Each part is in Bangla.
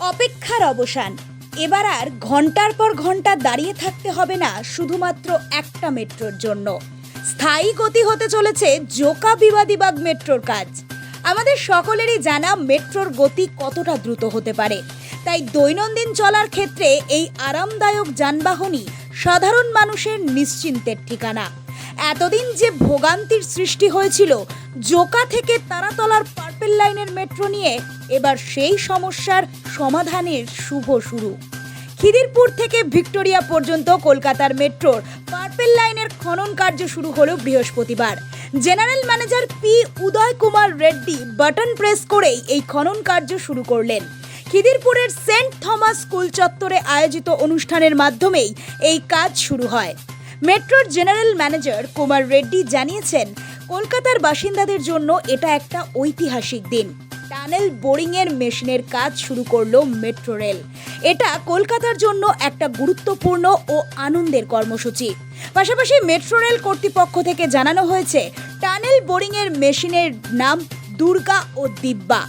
অপেক্ষার অবসান। এবার আর ঘণ্টার পর ঘণ্টা দাঁড়িয়ে থাকতে হবে না শুধুমাত্র একটা মেট্রোর জন্য। স্থায়ী গতি হতে চলেছে জোকা বিবাদীবাগ মেট্রোর কাজ। আমাদের সকলেরই জানা মেট্রোর গতি কতটা দ্রুত হতে পারে। তাই দৈনন্দিন চলার ক্ষেত্রে এই আরামদায়ক যানবাহনই সাধারণ মানুষের নিশ্চিন্তের ঠিকানা। এতদিন যে ভোগান্তির সৃষ্টি হয়েছিল, জোকা থেকে তারাতলার পার্পেল লাইনের মেট্রো নিয়ে এবার সেই সমস্যার সমাধানের শুভ শুরু। খিদিরপুর থেকে ভিক্টোরিয়া পর্যন্ত কলকাতার মেট্রোর পার্পেল লাইনের খনন কার্য শুরু হলো বৃহস্পতিবার। General manager P Uday Kumar Reddy button press করেই এই খনন কার্য শুরু করলেন। খিদিরপুরের সেন্ট থমাস স্কুল চত্বরে আয়োজিত অনুষ্ঠানের মাধ্যমেই এই কাজ শুরু হয়। মেট্রোর জেনারেল ম্যানেজার কুমার রেড্ডি জানিয়েছেন, কলকাতার বাসিন্দাদের জন্য এটা একটা ঐতিহাসিক দিন। টানেল বোরিংয়ের মেশিনের কাজ শুরু করল মেট্রো রেল। এটা কলকাতার জন্য একটা গুরুত্বপূর্ণ ও আনন্দের কর্মসূচি। পাশাপাশি মেট্রো রেল কর্তৃপক্ষ থেকে জানানো হয়েছে, টানেল বোরিংয়ের মেশিনের নাম দুর্গা ও দিব্যা।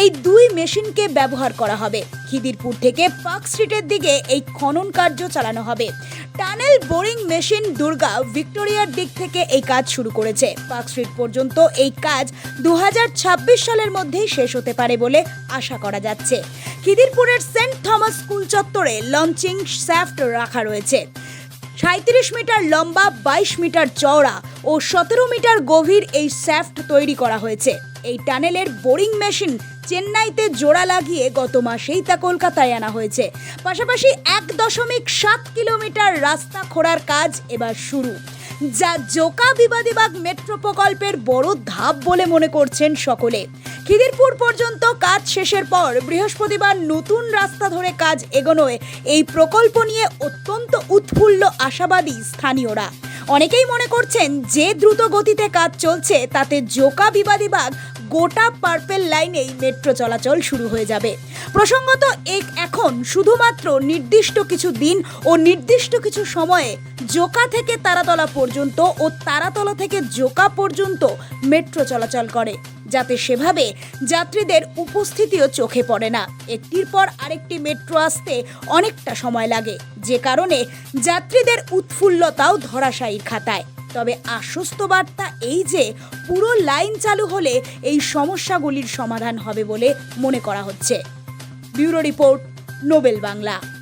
এই দুই মেশিনকে ব্যবহার করা হবে। খিদিরপুর থেকে পার্ক স্ট্রিটের দিকে এই খনন কার্য চালানো হবে। টানেল বোরিং মেশিন দুর্গা ভিক্টোরিয়ার দিক থেকে এই কাজ শুরু করেছে। পার্ক স্ট্রিট পর্যন্ত এই কাজ দু হাজার ছাব্বিশ সালের মধ্যেই শেষ হতে পারে বলে আশা করা যাচ্ছে। খিদিরপুরের সেন্ট থমাস স্কুল চত্বরে লঞ্চিং শ্যাফট রাখা রয়েছে। সাঁত্রিশ মিটার লম্বা, বাইশ মিটার চওড়া ও সতেরো মিটার গভীর এই শ্যাফট তৈরি করা হয়েছে। এই টানেলের বোরিং মেশিন চেন্নাইতে জোড়া লাগিয়ে গত মাসেই তা কলকাতায় আনা হয়েছে। পাশাপাশি এক দশমিক সাত কিলোমিটার রাস্তা খোঁড়ার কাজ এবার শুরু। যা জোকা বিবাদীবাগ মেট্রো প্রকল্পের বড় ধাপ বলে মনে করছেন সকলে। খিদিরপুর পর্যন্ত কাজ শেষের পর বৃহস্পতিবার নতুন রাস্তা ধরে কাজ এগোনোয় এই প্রকল্প নিয়ে অত্যন্ত উৎফুল্ল আশাবাদী স্থানীয়রা। অনেকেই মনে করছেন যে দ্রুত গতিতে কাজ চলছে, তাতে জোকা বিবাদীবাগ গোটা পার্পেল লাইনেই মেট্রো চলাচল শুরু হয়ে যাবে। প্রসঙ্গত এক এখন শুধুমাত্র নির্দিষ্ট কিছু দিন ও নির্দিষ্ট কিছু সময়ে জোকা থেকে তারাতলা পর্যন্ত ও তারাতলা থেকে জোকা পর্যন্ত মেট্রো চলাচল করে। যাতে সেভাবে যাত্রীদের উপস্থিতিও চোখে পড়ে না। একটির পর আরেকটি মেট্রো আসতে অনেকটা সময় লাগে, যে কারণে যাত্রীদের উৎফুল্লতাও ধরাশায়ীর খাতায়। তবে আশ্বস্ত বার্তা এই যে, পুরো লাইন চালু হলে এই সমস্যাগুলির সমাধান হবে বলে মনে করা হচ্ছে। Bureau report, Nobel Bangla.